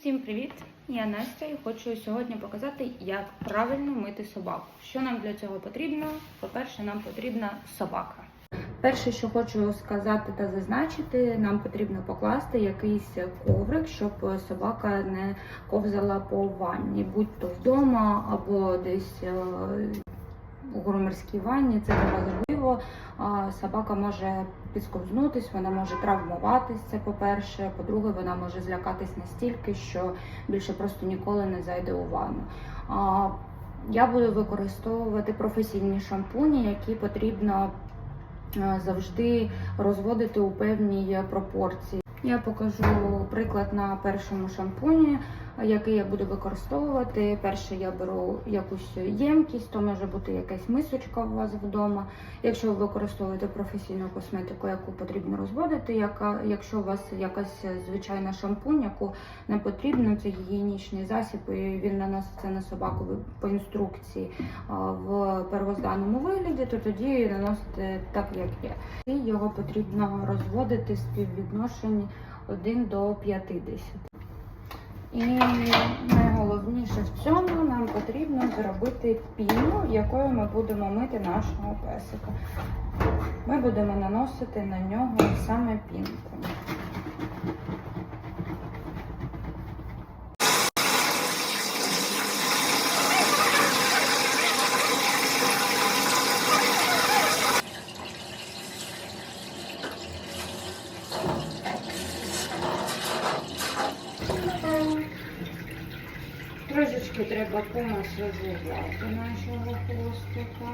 Всім привіт! Я Настя і хочу сьогодні показати, як правильно мити собаку. Що нам для цього потрібно? По-перше, нам потрібна собака. Перше, що хочу сказати та зазначити, нам потрібно покласти якийсь коврик, щоб собака не ковзала по ванні, будь то вдома або десь е, у громадській ванні. Це дуже важливо. Собака може підсковзнутись, вона може травмуватись. Це по-перше. По-друге, вона може злякатись настільки, що більше просто ніколи не зайде у ванну. Я буду використовувати професійні шампуні, які потрібно завжди розводити у певній пропорції. Я покажу приклад на першому шампуні, який я буду використовувати. Перше я беру якусь ємкість, то може бути якась мисочка у вас вдома. Якщо ви використовуєте професійну косметику, яку потрібно розводити, яка, якщо у вас якась звичайна шампунь, яку не потрібно, це гігієнічний засіб, і він наноситься на собаку по інструкції в первозданному вигляді, то тоді наносите так, як є. І його потрібно розводити в співвідношенні 1 до 50. І найголовніше в цьому нам потрібно зробити піну, якою ми будемо мити нашого песика. Ми будемо наносити на нього саме пінку. Трошечки треба помасажувати нашого хвостика.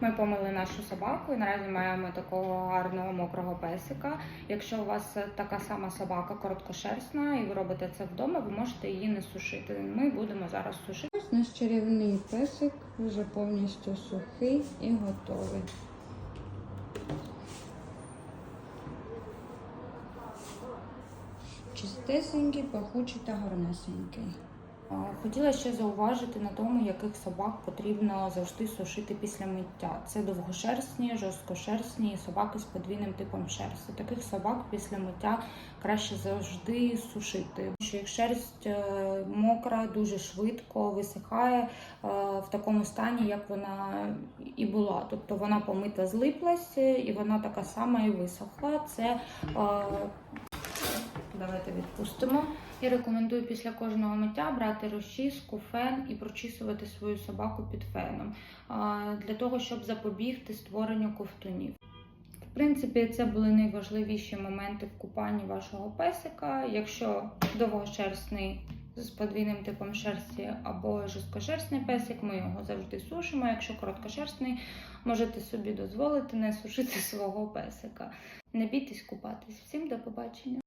Ми помили нашу собаку і наразі маємо такого гарного мокрого песика. Якщо у вас така сама собака короткошерстна і ви робите це вдома, ви можете її не сушити. Ми будемо зараз сушити. Ось наш чарівний песик вже повністю сухий і готовий. Чистесенький, пахучий та гарнесенький. Хотіла ще зауважити на тому, яких собак потрібно завжди сушити після миття. Це довгошерстні, жорсткошерстні собаки з подвійним типом шерсті. Таких собак після миття краще завжди сушити. Що їх шерсть е, мокра, дуже швидко висихає е, в такому стані, як вона і була. Тобто вона помита злиплась і вона така сама і висохла. Це е, Давайте відпустимо. Я рекомендую після кожного миття брати розчіску, фен і прочісувати свою собаку під феном для того, щоб запобігти створенню ковтунів. В принципі, це були найважливіші моменти в купанні вашого песика. Якщо довгошерстний з подвійним типом шерсті або жорсткошерстний песик, ми його завжди сушимо. Якщо короткошерстний, можете собі дозволити не сушити свого песика. Не бійтесь купатись. Всім до побачення!